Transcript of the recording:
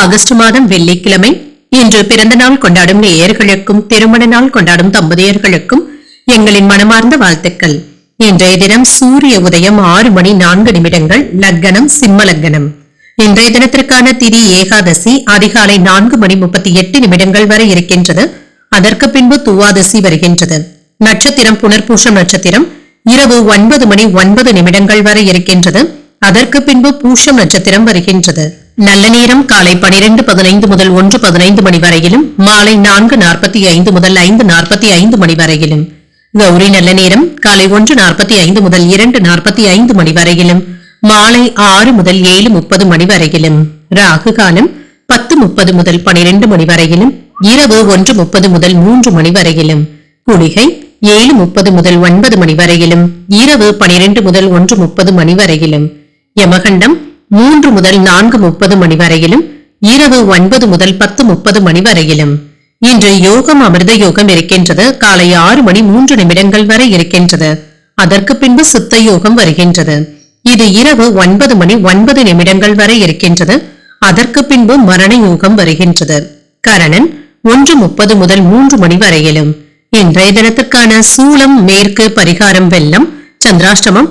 August மாதம் வெள்ளிக்கிழமை இன்று பிறந்த நாள் கொண்டாடும் நேயர்களுக்கும் திருமண நாள் கொண்டாடும் தம்பதியர்களுக்கும் எங்களின் மனமார்ந்த வாழ்த்துக்கள். இன்றைய தினம் சூரிய உதயம் ஆறு மணி நான்கு நிமிடங்கள் லக்கணம் சிம்ம லக்கணம். இன்றைய தினத்திற்கான திதி ஏகாதசி அதிகாலை நான்கு மணி முப்பத்தி எட்டு நிமிடங்கள் வரை இருக்கின்றது. அதற்கு பின்பு துவாதசி வருகின்றது. நட்சத்திரம் புனர்பூஷம் நட்சத்திரம் இரவு ஒன்பது மணி ஒன்பது நிமிடங்கள் வரை இருக்கின்றது. அதற்கு பின்பு பூஷம் நட்சத்திரம் வருகின்றது. நல்ல நேரம் காலை பனிரெண்டு பதினைந்து முதல் ஒன்று பதினைந்து மணி வரையிலும் மாலை நான்கு நாற்பத்தி ஐந்து முதல் ஐந்து நாற்பத்தி ஐந்து மணி வரையிலும். கௌரி நல்ல நேரம் காலை ஒன்று நாற்பத்தி ஐந்து முதல் இரண்டு நாற்பத்தி ஐந்து மணி வரையிலும் மாலை ஆறு முதல் ஏழு முப்பது மணி வரையிலும். ராகு காலம் பத்து முப்பது முதல் பனிரெண்டு மணி வரையிலும் இரவு ஒன்று முப்பது முதல் மூன்று மணி வரையிலும். குளிகை ஏழு முப்பது முதல் ஒன்பது மணி வரையிலும் இரவு பனிரெண்டு முதல் ஒன்று முப்பது மணி வரையிலும். யமகண்டம் மூன்று முதல் நான்கு முப்பது மணி வரையிலும் இரவு ஒன்பது முதல் பத்து முப்பது மணி வரையிலும். இன்று யோகம் அமிர்த யோகம் இருக்கின்றது. காலை ஆறு மணி மூன்று நிமிடங்கள் வரை இருக்கின்றது. அதற்கு பின்பு சித்த யோகம் வருகின்றது. இது இரவு ஒன்பது மணி ஒன்பது நிமிடங்கள் வரை இருக்கின்றது. அதற்கு பின்பு மரண யோகம் வருகின்றது. கரணன் ஒன்று முப்பது முதல் மூன்று மணி வரையிலும். இன்றைய தினத்திற்கான சூளம் மேற்கு பரிகாரம் வெள்ளம் சந்திராஷ்டமம்